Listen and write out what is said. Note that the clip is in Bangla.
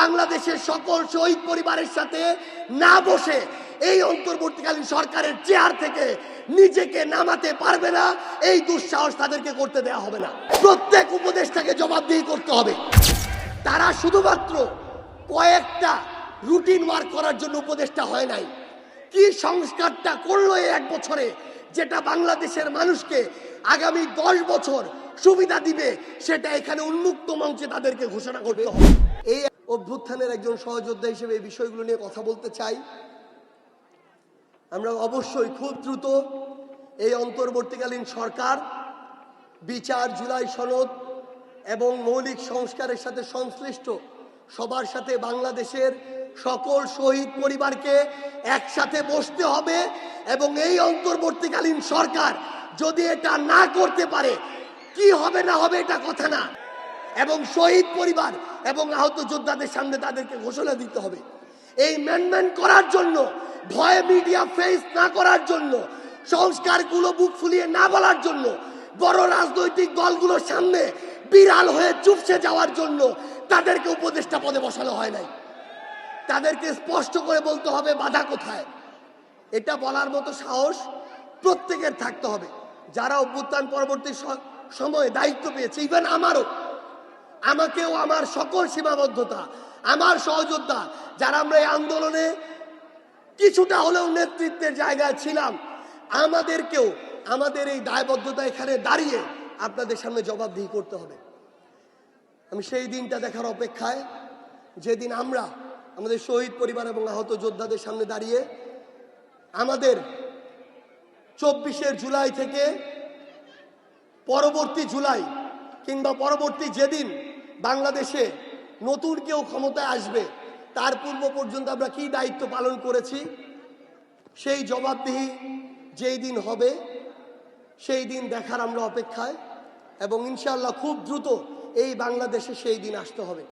বাংলাদেশের সকল শহীদ পরিবারের সাথে না বসে এই অন্তর্বর্তীকালীন সরকারের চেয়ার থেকে নিজেকে নামাতে পারবে না, এই দুঃসাহস তাদেরকে করতে দেওয়া হবে না। প্রত্যেক উপদেশটাকে জবাবদিহি করতে হবে। তারা শুধুমাত্র কয়েকটা রুটিন ওয়ার্ক করার জন্য উপদেশটা হয় নাই। কি সংস্কারটা করল এই এক বছরে, যেটা বাংলাদেশের মানুষকে আগামী দশ বছর সুবিধা দিবে, সেটা এখানে উন্মুক্ত মঞ্চে তাদেরকে ঘোষণা করতে হবে। এই অভ্যুত্থানের একজন সহযোদ্ধা হিসেবে এই বিষয়গুলো নিয়ে কথা বলতে চাই। আমরা অবশ্যই খুব দ্রুত এই অন্তর্বর্তীকালীন সরকার, বিচার, জুলাই সনদ এবং মৌলিক সংস্কারের সাথে সংশ্লিষ্ট সবার সাথে বাংলাদেশের সকল শহীদ পরিবারকে একসাথে বসতে হবে এবং এই অন্তর্বর্তীকালীন সরকার যদি এটা না করতে পারে কি হবে না হবে এটা কথা না। এবং শহীদ পরিবার এবং আহত যোদ্ধাদের সামনে তাদেরকে ঘোষণা দিতে হবে। এই ম্যানম্যান করার জন্য, ভয় মিডিয়া ফেস না করার জন্য, সংস্কারগুলো বুক ফুলিয়ে না বলার জন্য, বড় রাজনৈতিক দলগুলোর সামনে বিড়াল হয়ে চুপসে যাওয়ার জন্য তাদেরকে উপদেষ্টা পদে বসানো হয় নাই। তাদেরকে স্পষ্ট করে বলতে হবে, বাধা কোথায়? এটা বলার মতো সাহস প্রত্যেকের থাকতে হবে। যারা অভ্যুত্থান পরবর্তী সময়ে দায়িত্ব পেয়েছে। ইভেন আমারও। আমাকেও আমার সকল সীমাবদ্ধতা, আমার সহযোদ্ধা, যারা আমরা এই আন্দোলনে কিছুটা হলেও নেতৃত্বের জায়গায় ছিলাম, আমাদেরকেও আমাদের এই দায়বদ্ধতা এখানে দাঁড়িয়ে আপনাদের সামনে জবাবদিহি করতে হবে। আমি সেই দিনটা দেখার অপেক্ষায়, যেদিন আমরা আমাদের শহীদ পরিবার এবং আহত যোদ্ধাদের সামনে দাঁড়িয়ে আমাদের চব্বিশের জুলাই থেকে পরবর্তী জুলাই কিংবা পরবর্তী যেদিন বাংলাদেশে নতুন কেউ ক্ষমতায় আসবে, তার পূর্ব পর্যন্ত আমরা কি দায়িত্ব পালন করেছি? সেই জবাবদিহি যেই দিন হবে, সেই দিন দেখার আমরা অপেক্ষায় এবং ইনশাআল্লাহ খুব দ্রুত এই বাংলাদেশে সেই দিন আসতে হবে।